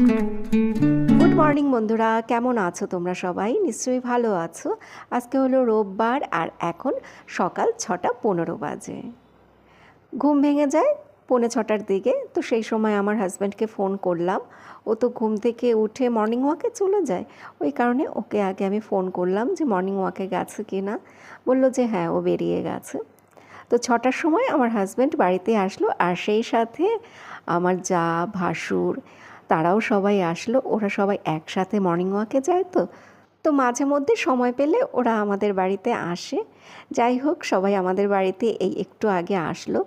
Good morning বন্ধুরা। কেমন আছো তোমরা সবাই? নিশ্চয়ই ভালো আছো। আজকে হলো রোববার আর এখন সকাল ছটা পনেরো বাজে। ঘুম ভেঙে যায় পৌনে ছটার দিকে। তো সেই সময় আমার হাজব্যান্ডকে ফোন করলাম। ও তো ঘুম থেকে উঠে মর্নিং ওয়াকে চলে যায়। ওই কারণে ওকে আগে আমি ফোন করলাম যে মর্নিং ওয়াকে গেছে কি না? বলল যে হ্যাঁ ও বেরিয়ে গেছে। তো ছটার সময় আমার হাজব্যান্ড বাড়িতে আসলো। আর সেই সাথে আমার যা ভাসুর তারাও সবাই আসলো, ওরা সবাই একসাথে মর্নিং ওয়াকে যায় তো। তো মাঝে মধ্যে সময় পেলে ওরা আমাদের বাড়িতে আসে। যাই হোক, সবাই আমাদের বাড়িতে এই একটু আগে আসলো।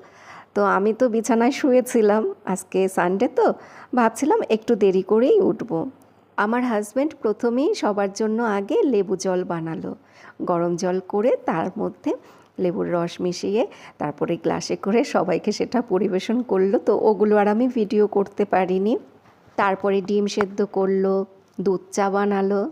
তো আমি তো বিছানায় শুয়েছিলাম আজকে সানডে তো, ভাবছিলাম একটু দেরি করেই উঠব। আমার হাজব্যান্ড প্রথমেই সবার জন্য আগে লেবু জল বানালো। গরম জল করে তার মধ্যে লেবুর রস মিশিয়ে তারপরে গ্লাসে করে সবাইকে সেটা পরিবেশন করল। তো ওগুলো আর আমি ভিডিও করতে পারিনি। তারপরে ডিম সেদ্ধ করল, দুধ চা বানালো।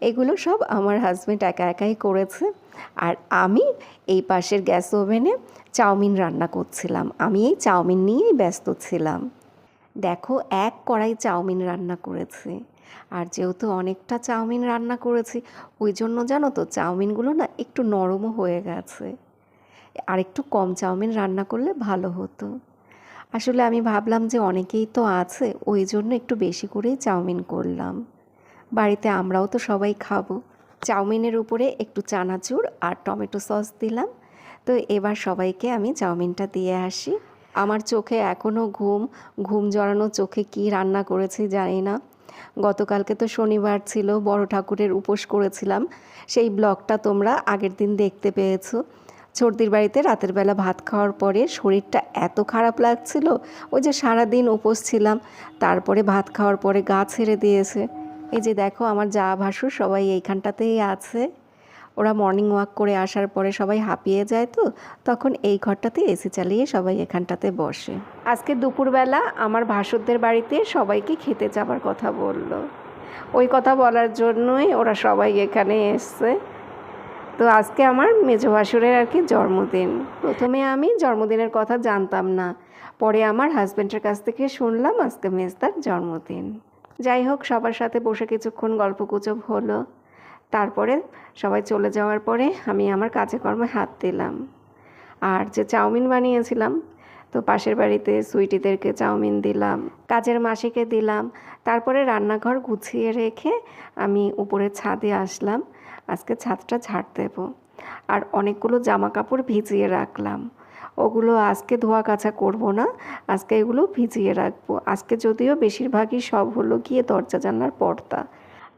এগুলো সব আমার হাজব্যান্ড একা একাই করেছে। আর আমি এই পাশের গ্যাস ওভেনে চাউমিন রান্না করছিলাম। আমি এই চাউমিন নিয়েই ব্যস্ত ছিলাম। দেখো, এক কড়াই চাউমিন রান্না করেছি। আর যেহেতু অনেকটা চাউমিন রান্না করেছি, ওই জন্য জানো তো চাউমিনগুলো না একটু নরমও হয়ে গেছে। আর একটু কম চাউমিন রান্না করলে ভালো হতো। আসলে আমি ভাবলাম যে অনেকেই তো আছে, ওই জন্য একটু বেশি করেই চাউমিন করলাম। বাড়িতে আমরাও তো সবাই খাব। চাউমিনের উপরে একটু চানাচুর আর টমেটো সস দিলাম। তো এবার সবাইকে আমি চাউমিনটা দিয়ে আসি। আমার চোখে এখনও ঘুম ঘুম জড়ানো চোখে কি রান্না করেছি জানি না। গতকালকে তো শনিবার ছিল, বড় ঠাকুরের উপোস করেছিলাম। সেই ব্লগটা তোমরা আগের দিন দেখতে পেয়েছ। সর্দির বাড়িতে রাতের বেলা ভাত খাওয়ার পরে শরীরটা এত খারাপ লাগছিল, ওই যে সারাদিন উপোস ছিলাম। তারপরে ভাত খাওয়ার পরে গা ছেড়ে দিয়েছে। এই যে দেখো আমার যা ভাসুর সবাই এইখানটাতেই আছে। ওরা মর্নিং ওয়াক করে আসার পরে সবাই হাঁপিয়ে যায় তো, তখন এই ঘরটাতে এসি চালিয়ে সবাই এখানটাতে বসে। আজকে দুপুরবেলা আমার ভাসুরদের বাড়িতে সবাইকে খেতে যাবার কথা বলল। ওই কথা বলার জন্যই ওরা সবাই এখানে এসছে। তো আজকে আমার মেজো ভাসুরের আর কি জন্মদিন। প্রথমে আমি জন্মদিনের কথা জানতাম না, পরে আমার হাজব্যান্ডের কাছ থেকে শুনলাম আজকে মেজদার জন্মদিন। যাই হোক, সবার সাথে বসে কিছুক্ষণ গল্প গুজব হলো। তারপরে সবাই চলে যাওয়ার পরে আমি আমার কাজে কর্মে হাত দিলাম। আর যে চাউমিন বানিয়েছিলাম, তো পাশের বাড়িতে সুইটিদেরকে চাউমিন দিলাম, কাজের মাসিকে দিলাম তারপরে রান্নাঘর গুছিয়ে রেখে আমি উপরে ছাদে আসলাম। আজকে ছাদটা ঝাড় দেব। আর অনেকগুলো জামা কাপড় ভিজিয়ে রাখলাম। ওগুলো আজকে ধোয়া কাচা করব না। আজকে এগুলো ভিজিয়ে রাখব। আজকে যদিও বেশিরভাগই সব হলো গিয়ে দরজা জানলার পর্দা।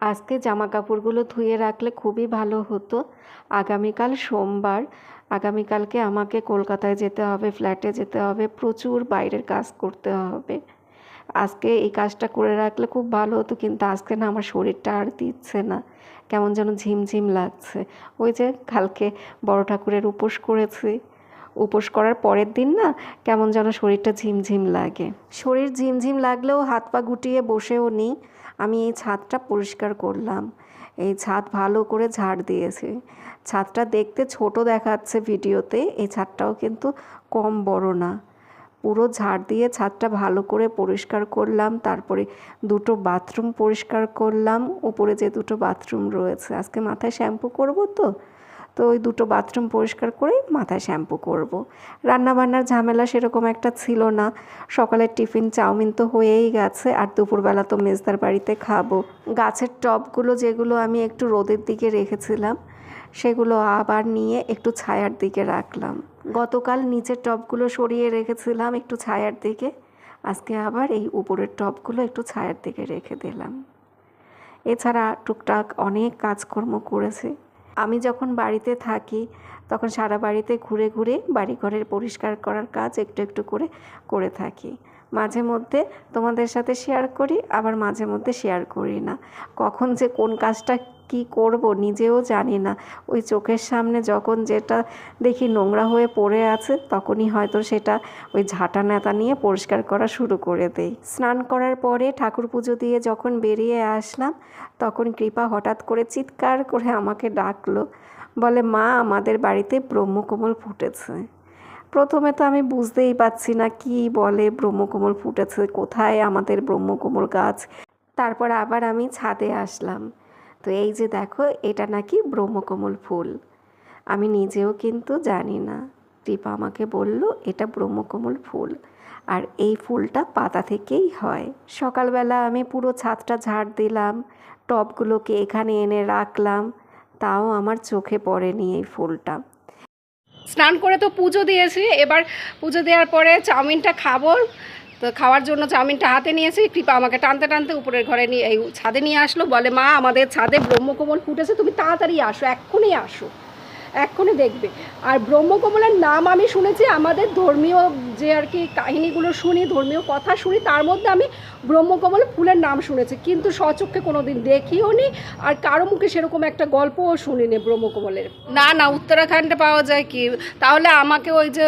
আজকে জামা কাপড়গুলো ধুয়ে রাখলে খুবই ভালো হতো। আগামীকাল সোমবার। আগামীকালকে আমাকে কলকাতায় যেতে হবে, ফ্ল্যাটে যেতে হবে, প্রচুর বাইরের কাজ করতে হবে। আজকে এই কাজটা করে রাখলে খুব ভালো হতো, কিন্তু আজকে না আমার শরীরটা আর দিচ্ছে না। কেমন যেন ঝিমঝিম লাগছে। ওই যে কালকে বড় ঠাকুরের উপোস করেছি। উপোস করার পরের দিন না কেমন যেন শরীরটা ঝিমঝিম লাগে। শরীর ঝিমঝিম লাগলেও হাত পা গুটিয়ে বসেও নিই আমি এই ছাদটা পরিষ্কার করলাম। এই ছাদ ভালো করে ঝাড় দিয়েছে। ছাদটা দেখতে ছোট দেখাচ্ছে ভিডিওতে। এই ছাদটাও কিন্তু কম বড় না। পুরো ঝাড় দিয়ে ছাদটা ভালো করে পরিষ্কার করলাম, তারপরে দুটো বাথরুম পরিষ্কার করলাম, উপরে যে দুটো বাথরুম রয়েছে, আজকে মাথায় শ্যাম্পু করব তো তো ওই দুটো বাথরুম পরিষ্কার করে মাথায় শ্যাম্পু করব। রান্নাবান্নার ঝামেলা সেরকম একটা ছিল না, সকালের টিফিন চাউমিন তো হয়েই গেছে, আর দুপুরবেলা তো মেজদার বাড়িতে খাব গাছের টবগুলো যেগুলো আমি একটু রোদের দিকে রেখেছিলাম সেগুলো আবার নিয়ে একটু ছায়ার দিকে রাখলাম। গতকাল নিচের টবগুলো সরিয়ে রেখেছিলাম একটু ছায়ার দিকে। আজকে আবার এই উপরের টবগুলো একটু ছায়ার দিকে রেখে দিলাম। এছাড়া টুকটাক অনেক কাজকর্ম করেছে। আমি যখন বাড়িতে থাকি, তখন সারা বাড়িতে ঘুরে ঘুরে বাড়িঘরের পরিষ্কার করার কাজ একটু একটু করে করে থাকি। মাঝে মধ্যে তোমাদের সাথে শেয়ার করি, আবার মাঝে মধ্যে শেয়ার করি না। কখন যে কোন কাজটা কি করব নিজেও জানি না। ওই চোখের সামনে যখন যেটা দেখি নোংরা হয়ে পড়ে আছে, তখনই হয়তো সেটা ওই ঝাঁটা নেতা নিয়ে পরিষ্কার করা শুরু করে দেই। স্নান করার পরে ঠাকুর পুজো দিয়ে যখন বেরিয়ে আসলাম, তখন কৃপা হঠাৎ করে চিৎকার করে আমাকে ডাকলো। বলে, মা, আমাদের বাড়িতে ব্রহ্মকমল ফুটেছে। প্রথমে তো আমি বুঝতেই পারছি না কি বলে ব্রহ্মকমল ফুটেছে কোথায় আমাদের ব্রহ্মকমল গাছ। তারপর আবার আমি ছাদে আসলাম। তো এই যে দেখো, এটা নাকি ব্রহ্মকমল ফুল। আমি নিজেও কিন্তু জানি না। টিপা আমাকে বলল, এটা ব্রহ্মকমল ফুল। আর এই ফুলটা পাতা থেকেই হয়। সকালবেলা আমি পুরো ছাদটা ঝাড় দিলাম, টবগুলোকে এখানে এনে রাখলাম। তাও আমার চোখে পড়েনি এই ফুলটা। স্নান করে তো পুজো দিয়েছি। এবার পুজো দেওয়ার পরে চাউমিনটা খাব। তো খাওয়ার জন্য চাউমিনটা হাতে নিয়েছি। কৃপা আমাকে টানতে টানতে উপরের ঘরে নিয়ে এই ছাদে নিয়ে আসলো। বলে, মা, আমাদের ছাদে ব্রহ্মকমল ফুটেছে। তুমি তাড়াতাড়ি আসো, এক্ষুনি আসো। এক্ষুনি দেখবে। আর ব্রহ্মকমলের নাম আমি শুনেছি, আমাদের ধর্মীয় যে আর কি কাহিনীগুলো শুনি, ধর্মীয় কথা শুনি, তার মধ্যে আমি ব্রহ্মকমল ফুলের নাম শুনেছি। কিন্তু স্বচক্ষে কোনো দিন দেখিও নি, আর কারও মুখে সেরকম একটা গল্পও শুনিনি ব্রহ্মকমলের। না না, উত্তরাখণ্ডে পাওয়া যায় কি? তাহলে আমাকে ওই যে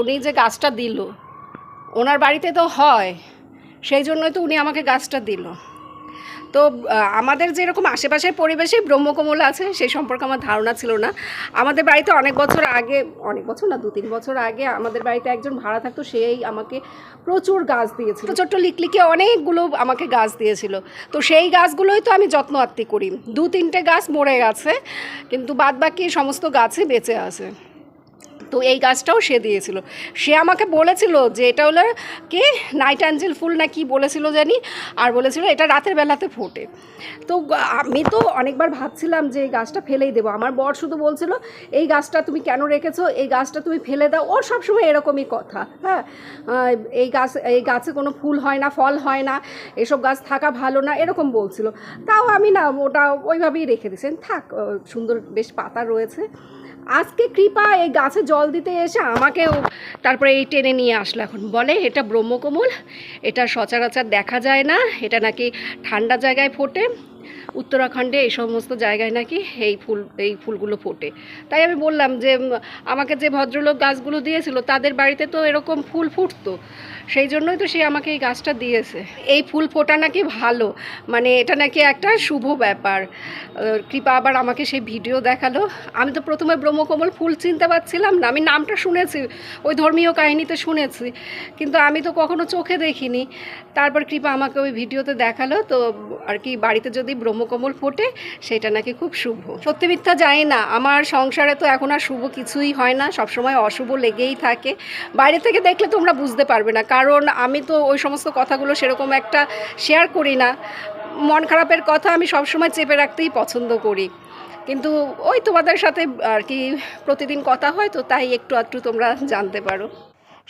উনি যে গাছটা দিল, ওনার বাড়িতে তো হয়, সেই জন্যই তো উনি আমাকে গাছটা দিল। তো আমাদের যেরকম আশেপাশের পরিবেশে ব্রহ্মকমল আছে সেই সম্পর্কে আমার ধারণা ছিল না। আমাদের বাড়িতে অনেক বছর আগে, অনেক বছর না দু তিন বছর আগে আমাদের বাড়িতে একজন ভাড়া থাকতো, সেই আমাকে প্রচুর গাছ দিয়েছিল। ছোট ছোট্ট লিকলিকে অনেকগুলো আমাকে গাছ দিয়েছিল। তো সেই গাছগুলোই তো আমি যত্ন আত্মি করি। দু তিনটে গাছ মরে গেছে, কিন্তু বাদ বাকি সমস্ত গাছই বেঁচে আছে। তো এই গাছটাও সে দিয়েছিল। সে আমাকে বলেছিল যে এটা হলো কে নাইট অ্যাঞ্জেল ফুল না কি বলেছিল জানি, আর বলেছিল এটা রাতের বেলাতে ফোটে। তো আমি তো অনেকবার ভাবছিলাম যে এই গাছটা ফেলেই দেবো। আমার বর শুধু বলছিল, এই গাছটা তুমি কেন রেখেছো? এই গাছটা তুমি ফেলে দাও। ওর সবসময় এরকমই কথা হ্যাঁ। এই গাছ, এই গাছে কোনো ফুল হয় না, ফল হয় না, এসব গাছ থাকা ভালো না, এরকম বলছিল। তাও আমি না ওটা ওইভাবেই রেখে দিয়েছেন থাক সুন্দর বেশ পাতা রয়েছে। আজকে কৃপা এই গাছে জল দিতে এসে আমাকেও তারপরে এই টেনে নিয়ে আসলো এখন। বলে, এটা ব্রহ্মকমল, এটা সচরাচর দেখা যায় না, এটা নাকি ঠান্ডা জায়গায় ফোটে। উত্তরাখণ্ডে এই সমস্ত জায়গায় নাকি এই ফুল, এই ফুলগুলো ফোটে। তাই আমি বললাম যে আমাকে যে ভদ্রলোক গাছগুলো দিয়েছিল, তাদের বাড়িতে তো এরকম ফুল ফুটতো। সেই জন্যই তো সে আমাকে এই গাছটা দিয়েছে। এই ফুল ফোটা নাকি ভালো। মানে এটা নাকি একটা শুভ ব্যাপার। কৃপা আবার আমাকে সেই ভিডিও দেখাল। আমি তো প্রথমে ব্রহ্মকমল ফুল চিনতে পারছিলাম না। আমি নামটা শুনেছি, ওই ধর্মীয় কাহিনীতে শুনেছি। কিন্তু আমি তো কখনো চোখে দেখিনি। তারপর কৃপা আমাকে ওই ভিডিওতে দেখাল। তো আর কি, বাড়িতে যদি ব্রহ্মকমল ফোটে, সেটা নাকি খুব শুভ। সত্যি মিথ্যা জানি না, আমার সংসারে তো এখন আর শুভ কিছুই হয় না, সবসময় অশুভ লেগেই থাকে। বাইরে থেকে দেখলে তোমরা বুঝতে পারবে না, কারণ আমি তো ওই সমস্ত কথাগুলো সেরকম একটা শেয়ার করি না। মন খারাপের কথা আমি সবসময় চেপে রাখতেই পছন্দ করি। কিন্তু ওই তোমাদের সাথে আর কি প্রতিদিন কথা হয়, তো তাই একটু আধটু তোমরা জানতে পারো।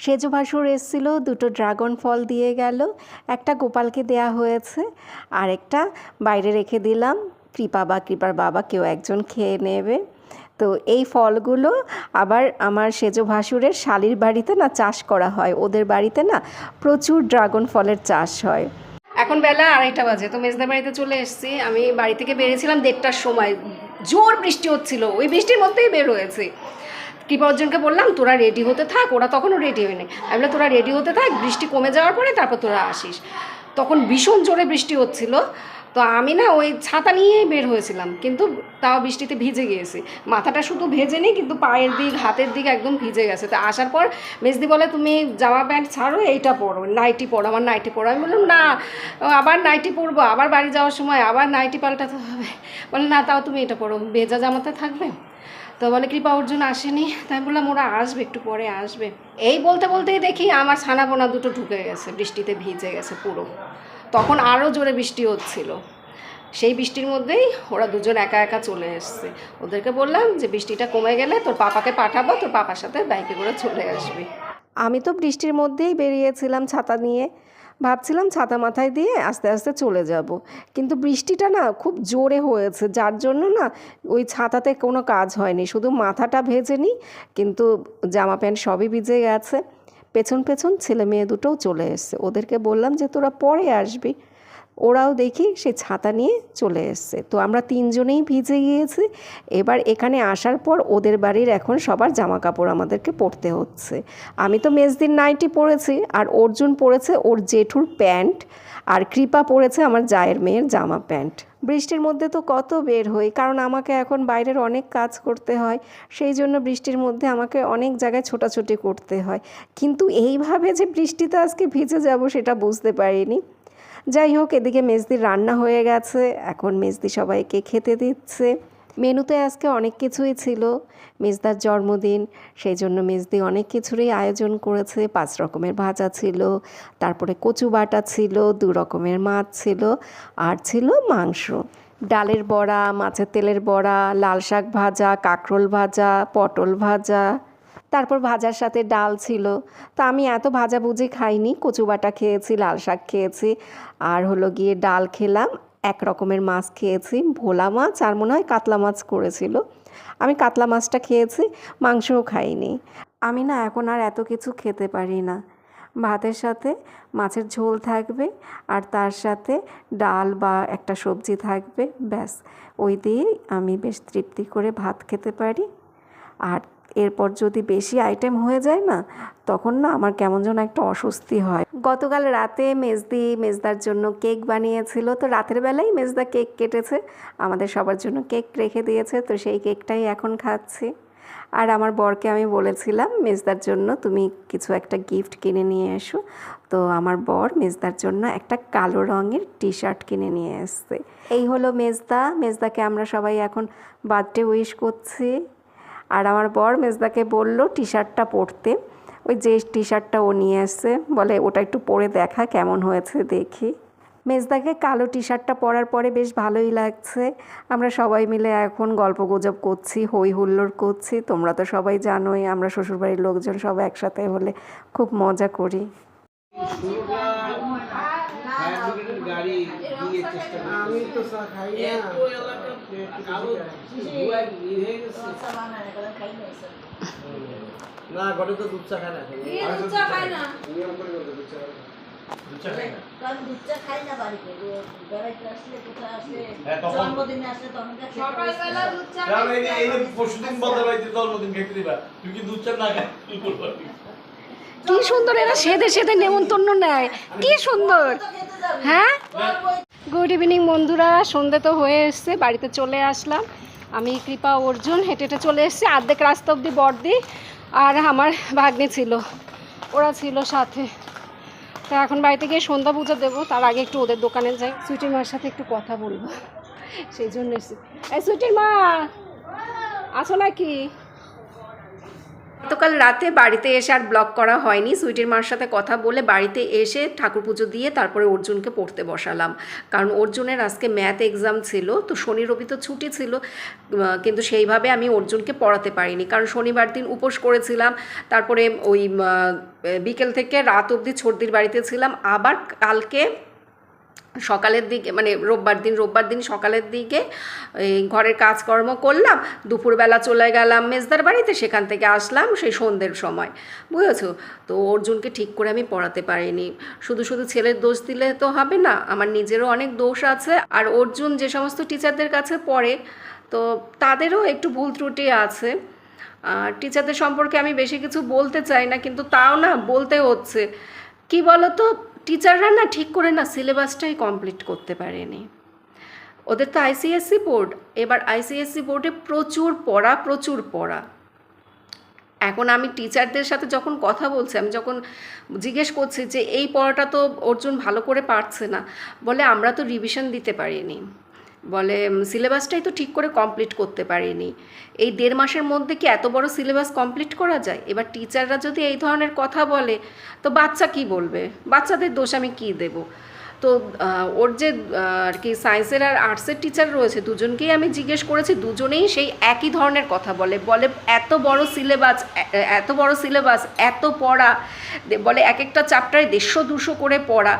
সেজো ভাসুর এসেছিল, দুটো ড্রাগন ফল দিয়ে গেল, একটা গোপালকে দেয়া হয়েছে, আর একটা বাইরে রেখে দিলাম, কৃপা বা কৃপার বাবা কেউ একজন খেয়ে নেবে। তো এই ফলগুলো আবার আমার সেজো ভাসুরের শালির বাড়িতে না চাষ করা হয়, ওদের বাড়িতে না প্রচুর ড্রাগন ফলের চাষ হয়। এখন বেলা আড়াইটা বাজে, তো মেজদার বাড়িতে চলে এসেছি। আমি বাড়ি থেকে বেরিয়েছিলাম দেড়টার সময়, জোর বৃষ্টি হচ্ছিল, ওই বৃষ্টির মধ্যেই বের হয়েছে। কৃপা অর্জনকে বললাম, তোরা রেডি হতে থাক, ওরা তখনও রেডি হয়ে হয়নি। আমি বললাম, তোরা রেডি হতে থাক, বৃষ্টি কমে যাওয়ার পরে তারপর তোরা আসিস। তখন ভীষণ জোরে বৃষ্টি হচ্ছিল। তো আমি না ওই ছাতা নিয়েই বের হয়েছিলাম, কিন্তু তাও বৃষ্টিতে ভিজে গিয়েছি। মাথাটা শুধু ভেজে নিই, কিন্তু পায়ের দিক, হাতের দিক একদম ভিজে গেছে। তো আসার পর মেজদি বলে, তুমি জামা প্যান্ট ছাড়ো, এইটা পরো, নাইটি পরো, আমার নাইটি পরো। আমি বললাম, না আবার নাইটি পরবো, আবার বাড়ি যাওয়ার সময়, আবার নাইটি পাল্টাতে হবে। বলে, না, তাও তুমি এটা পরো, ভেজা জামাতে থাকবে? তো বলে কৃপা অর্জুন আসেনি। তাই আমি বললাম, ওরা আসবে, একটু পরে আসবে। এই বলতে বলতেই দেখি আমার ছানাপোনা দুটো ঢুকে গেছে, বৃষ্টিতে ভিজে গেছে পুরো। তখন আরও জোরে বৃষ্টি হচ্ছিল। সেই বৃষ্টির মধ্যেই ওরা দুজন একা একা চলে এসছে। ওদেরকে বললাম যে, বৃষ্টিটা কমে গেলে তোর পাপাকে পাঠাবো, তোর পাপার সাথে বাইকে করে চলে আসবি। আমি তো বৃষ্টির মধ্যেই বেরিয়েছিলাম ছাতা নিয়ে। ভাবছিলাম ছাতা মাথায় দিয়ে আস্তে আস্তে চলে যাব। কিন্তু বৃষ্টিটা না খুব জোরে হয়েছে, যার জন্য না ওই ছাতাতে কোনো কাজ হয়নি। শুধু মাথাটা ভেজে নিই, কিন্তু জামা প্যান্ট সবই ভিজে গেছে। পেছন পেছন ছেলে মেয়ে দুটোও চলে এসছে। ওদেরকে বললাম যে তোরা পরে আসবি। ওরাও দেখি সে ছাতা নিয়ে চলে এসছে। তো আমরা তিনজনেই ভিজে গিয়েছি। এবার এখানে আসার পর ওদের বাড়ির এখন সবার জামা কাপড় আমাদেরকে পরতে হচ্ছে। আমি তো মেজদিন নাইটি পরেছি আর অর্জুন পরেছে ওর জেঠুর প্যান্ট আর কৃপা পরেছে আমার জায়ের মেয়ের জামা প্যান্ট। বৃষ্টির মধ্যে তো কত বের হই, কারণ আমাকে এখন বাইরের অনেক কাজ করতে হয়, সেই জন্য বৃষ্টির মধ্যে আমাকে অনেক জায়গায় ছোটাছুটি করতে হয়। কিন্তু এইভাবে যে বৃষ্টিতে আজকে ভিজে যাব সেটা বুঝতে পারিনি। যাই হোক, এদিকে মেজদির রান্না হয়ে গেছে। এখন মেজদি সবাইকে খেতে দিচ্ছে। মেনুতে আজকে অনেক কিছুই ছিল। মেজদার জন্মদিন, সেই জন্য মেজদি অনেক কিছুরই আয়োজন করেছে। পাঁচ রকমের ভাজা ছিল, তারপরে কচু বাটা ছিল, দু রকমের মাছ ছিল, আর ছিল মাংস। ডালের বড়া, মাছের তেলের বড়া, লাল শাক ভাজা, কাঁকরোল ভাজা, পটল ভাজা। তারপর ভাজার সাথে ডাল ছিল। তা আমি এত ভাজা ভুজি খাইনি, কচু বাটা খেয়েছি, লাল শাক খেয়েছি, আর হলো গিয়ে ডাল খেলাম, এক রকমের মাছ খেয়েছি, ভোলা মাছ আর মনে হয় কাতলা মাছ করেছিল। আমি কাতলা মাছটা খেয়েছি, মাংসও খাইনি। আমি না এখন আর এত কিছু খেতে পারি না। ভাতের সাথে মাছের ঝোল থাকবে আর তার সাথে ডাল বা একটা সবজি থাকবে, ব্যাস। ওই দিয়েই আমি বেশ তৃপ্তি করে ভাত খেতে পারি। আর এরপর যদি বেশি আইটেম হয়ে যায় না, তখন না আমার কেমন যেন একটা অস্বস্তি হয়। গতকাল রাতে মেজদি মেজদার জন্য কেক বানিয়েছিল, তো রাতের বেলায় মেজদা কেক কেটেছে। আমাদের সবার জন্য কেক রেখে দিয়েছে, তো সেই কেকটাই এখন খাচ্ছি। আর আমার বরকে আমি বলেছিলাম, মেজদার জন্য তুমি কিছু একটা গিফট কিনে নিয়ে এসো। তো আমার বর মেজদার জন্য একটা কালো রঙের টি শার্ট কিনে নিয়ে এসছে। এই হলো মেজদা। মেজদাকে আমরা সবাই এখন বার্থডে উইশ করছি। আর আমার বর মেজদাকে বলল টি শার্টটা পরতে। ওই যে টি শার্টটা ও নিয়ে এসছে বলে ওটা একটু পরে দেখা কেমন হয়েছে দেখি। মেজদাকে কালো টি শার্টটা পরার পরে বেশ ভালোই লাগছে। আমরা সবাই মিলে এখন গল্প গুজব করছি হই হুল্লোড় করছি। তোমরা তো সবাই জানোই আমরা শ্বশুরবাড়ির লোকজন সব একসাথে হলে খুব মজা করি। আমি তো চা খাই না। কারও না ঘরে তো দুধ চা খায় না। নিয়ম করে দুধ চা খাবে না। হ্যাঁ, তখন সকালবেলা দুধ চা? কি সুন্দর এরা সেদে সেদে নেমন্তন্ন নেয়। কি সুন্দর। হ্যাঁ? গুড ইভিনিং বন্ধুরা। সন্ধে তো হয়ে এসছে, বাড়িতে চলে আসলাম। আমি কৃপা অর্জুন, হেঁটে হেঁটে চলে এসেছি। আর্ধেক রাস্তা অবধি বর্দি, আর আমার ভাগ্নি ছিল। ওরা ছিল সাথে। তো এখন বাড়িতে গিয়ে সন্ধ্যা পুজো দেবো, তার আগে একটু ওদের দোকানে যাই। সুইটির মার সাথে একটু কথা বলব। সেই জন্য এসেছি। এই সুইটির মা, আসো নাকি? গতকাল রাতে বাড়িতে এসে আর ব্লগ করা হয়নি। সুইটির মার সাথে কথা বলে বাড়িতে এসে ঠাকুর পুজো দিয়ে তারপরে অর্জুনকে পড়তে বসালাম। কারণ অর্জুনের আজকে ম্যাথ এক্সাম ছিল, তো শনি রবি তো ছুটি ছিল কিন্তু সেইভাবে আমি অর্জুনকে পড়াতে পারিনি। কারণ শনিবার দিন উপোস করেছিলাম, তারপরে ওই বিকেল থেকে রাত অবধি ছর্দির বাড়িতে ছিলাম। আবার কালকে সকালের দিকে মানে রোববার দিন রোববার দিন সকালের দিকে, এই ঘরের কাজকর্ম করলাম, দুপুরবেলা চলে গেলাম মেজদার বাড়িতে, সেখান থেকে আসলাম সেই সন্ধ্যের সময়, বুঝেছ? তো অর্জুনকে ঠিক করে আমি পড়াতে পারিনি, শুধু শুধু ছেলের দোষ দিলে তো হবে না, আমার নিজেরও অনেক দোষ আছে, আর অর্জুন যে সমস্ত টিচারদের কাছে পড়ে, তো তাদেরও একটু ভুল ত্রুটি আছে, আর টিচারদের সম্পর্কে আমি বেশি কিছু বলতে চাই না, কিন্তু তাও না বলতে হচ্ছে, কি বলতো? টিচাররা না ঠিক করে না সিলেবাসটাই কমপ্লিট করতে পারেনি। ওদের তো আইসিএসসি বোর্ড, এবার আইসিএসসি বোর্ডে প্রচুর পড়া প্রচুর পড়া। এখন আমি টিচারদের সাথে যখন কথা বলছি, আমি যখন জিজ্ঞেস করছি যে, এই পড়াটা তো অর্জুন ভালো করে পারছে না, বলে, আমরা তো রিভিশন দিতে পারিনি। বলে সিলেবাসটাই তো ঠিক করে কমপ্লিট করতে পারিনি। এই দেড় মাসের মধ্যে কি এত বড় সিলেবাস কমপ্লিট করা যায়? এবার টিচাররা যদি এই ধরনের কথা বলে, তো বাচ্চা কি বলবে? বাচ্চাদের দোষ আমি কি দেব? তো ওর যে আর কি সায়েন্সের আর আর্টসের টিচার রয়েছে, দুজনকেই আমি জিজ্ঞেস করেছি, দুজনেই সেই একই ধরনের কথা বলে। বলে, এত বড় সিলেবাস এত বড় সিলেবাস এত পড়া। বলে এক একটা চ্যাপ্টারে দেড়শো, দুশো করে পড়া।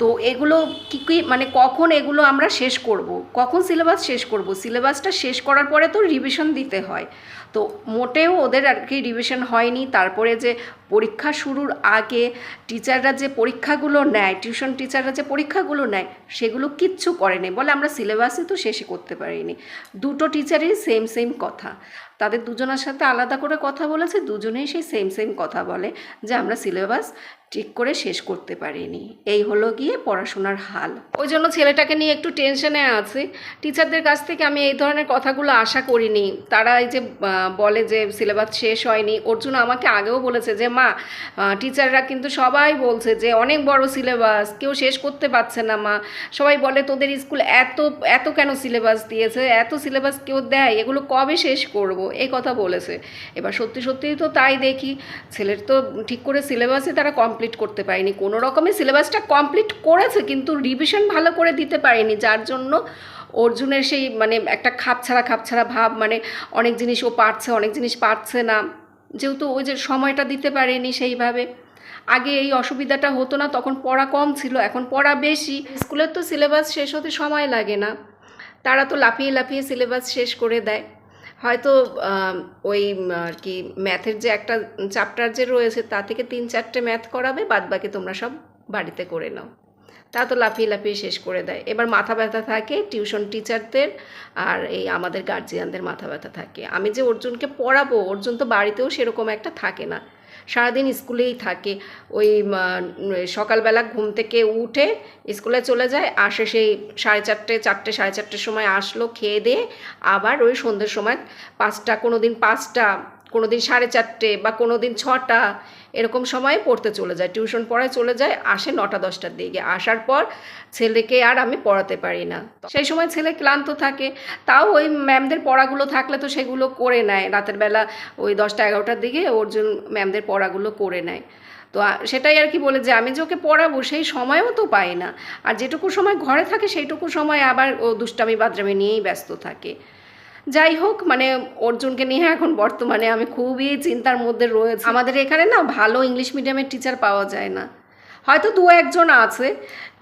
তো এগুলো কি কি মানে কখন এগুলো আমরা শেষ করব? কখন সিলেবাস শেষ করব? সিলেবাসটা শেষ করার পরে তো রিভিশন দিতে হয়। তো মোটেও ওদের আর কি রিভিশন হয়নি। তারপরে যে পরীক্ষা শুরুর আগে টিচাররা যে পরীক্ষাগুলো নেয় টিউশন টিচাররা যে পরীক্ষাগুলো নেয়, সেগুলো কিচ্ছু করেনি। বলে আমরা সিলেবাসই তো শেষই করতে পারিনি। দুটো টিচারই সেম সেম কথা। তাদের দুজনের সাথে আলাদা করে কথা বলেছে, দুজনেই সেই সেম সেম কথা বলে যে আমরা সিলেবাস ঠিক করে শেষ করতে পারিনি। এই হলো গিয়ে পড়াশোনার হাল। ওই জন্য ছেলেটাকে নিয়ে একটু টেনশনে আছি। টিচারদের কাছ থেকে আমি এই ধরনের কথাগুলো আশা করিনি। তারা এই যে বলে যে সিলেবাস শেষ হয়নি, ওর জন্য আমাকে আগেও বলেছে যে, মা টিচাররা কিন্তু সবাই বলছে যে, অনেক বড় সিলেবাস, কেউ শেষ করতে পারছে না, মা। সবাই বলে, তোদের স্কুল এত এত কেন সিলেবাস দিয়েছে? এত সিলেবাস কেউ দেয়? এগুলো কবে শেষ করব? এই কথা বলেছে। এবার সত্যি, সত্যিই তো তাই দেখি। ছেলের তো ঠিক করে সিলেবাসই তারা কমপ্লিট করতে পারেনি। কোনো রকমে সিলেবাসটা কমপ্লিট করেছে, কিন্তু রিভিশন ভালো করে দিতে পারেনি। যার জন্য অর্জুনের সেই মানে একটা খাপছাড়া খাপছাড়া ভাব মানে অনেক জিনিস ও পারছে, অনেক জিনিস পারছে না। যেহেতু ওই যে সময়টা দিতে পারেনি সেইভাবে। আগে এই অসুবিধাটা হতো না, তখন পড়া কম ছিল, এখন পড়া বেশি। স্কুলের তো সিলেবাস শেষ হতে সময় লাগে না। তারা তো লাফিয়ে লাফিয়ে সিলেবাস শেষ করে দেয়। হয়তো ওই আর কি ম্যাথের যে একটা চ্যাপ্টার যে রয়েছে, তা থেকে তিন চারটে ম্যাথ করাবে বাদ বাকি তোমরা সব বাড়িতে করে নাও। তা তো লাফিয়ে লাফিয়ে শেষ করে দেয়। এবার মাথা ব্যথা থাকে টিউশন টিচারদের আর এই আমাদের গার্জিয়ানদের মাথা ব্যথা থাকে। আমি যে অর্জুনকে পড়াবো, অর্জুন তো বাড়িতেও সেরকম একটা থাকে না। সারাদিন স্কুলেই থাকে। ওই সকালবেলা ঘুম থেকে উঠে স্কুলে চলে যায়, আসে সেই সাড়ে চারটে চারটে, সাড়ে চারটের সময় আসলো, খেয়ে দিয়ে আবার ওই সন্ধ্যের সময় পাঁচটা কোনো দিন পাঁচটা কোনো দিন সাড়ে চারটে বা কোনো দিন ছটা এরকম সময়ে পড়তে চলে যায়। টিউশন পড়ায় চলে যায়, আসে নটা, দশটার দিকে। আসার পর ছেলেকে আর আমি পড়াতে পারি না। সেই সময় ছেলে ক্লান্ত থাকে, তাও ওই ম্যামদের পড়াগুলো থাকলে তো সেগুলো করে নেয়। রাতের বেলা ওই দশটা, এগারোটার দিকে অর্জুন ম্যামদের পড়াগুলো করে নেয়। তো সেটাই আর কি বলে যে, আমি যে ওকে পড়াবো সেই সময়ও তো পাই না। আর যেটুকু সময় ঘরে থাকে সেইটুকু সময় আবার ও দুষ্টামি, বাদরামি নিয়েই ব্যস্ত থাকে। যাই হোক মানে অর্জুনকে নিয়ে এখন বর্তমানে আমি খুবই চিন্তার মধ্যে রয়েছে। আমাদের এখানে না ভালো ইংলিশ মিডিয়ামের টিচার পাওয়া যায় না। হয়তো দু একজন আছে,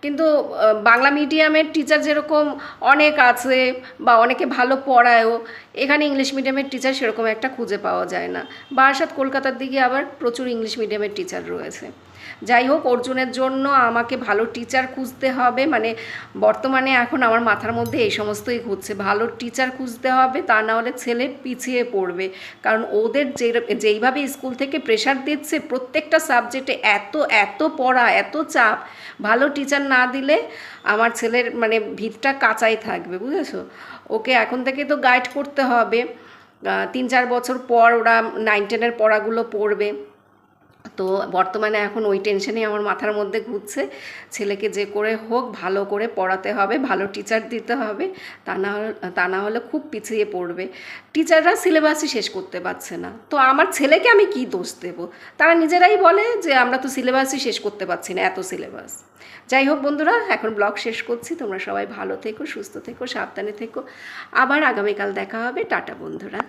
কিন্তু বাংলা মিডিয়ামের টিচার যেরকম অনেক আছে বা অনেকে ভালো পড়ায়ও, এখানে ইংলিশ মিডিয়ামের টিচার সেরকম একটা খুঁজে পাওয়া যায় না। বারাসাত কলকাতার দিকে আবার প্রচুর ইংলিশ মিডিয়ামের টিচার রয়েছে। যাই হোক, অর্জুনের জন্য আমাকে ভালো টিচার খুঁজতে হবে। মানে বর্তমানে এখন আমার মাথার মধ্যে এই সমস্তই ঘুরছে। ভালো টিচার খুঁজতে হবে, তা না হলে ছেলে পিছিয়ে পড়বে। কারণ ওদের যে যেইভাবে স্কুল থেকে প্রেশার দিচ্ছে, প্রত্যেকটা সাবজেক্টে এত এত পড়া, এত চাপ। ভালো টিচার না দিলে আমার ছেলের মানে ভিতটা কাঁচাই থাকবে, বুঝেছ? ওকে এখন থেকে তো গাইড করতে হবে। তিন চার বছর পর ওরা নাইন টেনের পড়াগুলো পড়বে। তো বর্তমানে এখন ওই টেনশনই আমার মাথার মধ্যে ঘুরছে। ছেলেকে যে করে হোক, ভালো করে পড়াতে হবে, ভালো টিচার দিতে হবে, তা না হলে- তা না হলে খুব পিছিয়ে পড়বে। টিচাররা সিলেবাসই শেষ করতে পারছে না। তো আমার ছেলেকে আমি কি দোষ দেব? তারা নিজেরাই বলে যে, আমরা তো সিলেবাসই শেষ করতে পারছি না, এত সিলেবাস যাই হোক বন্ধুরা, এখন ব্লগ শেষ করছি। তোমরা সবাই ভালো থেকো, সুস্থ থেকো, সাবধানে থেকো। আবার আগামীকাল দেখা হবে। টাটা বন্ধুরা।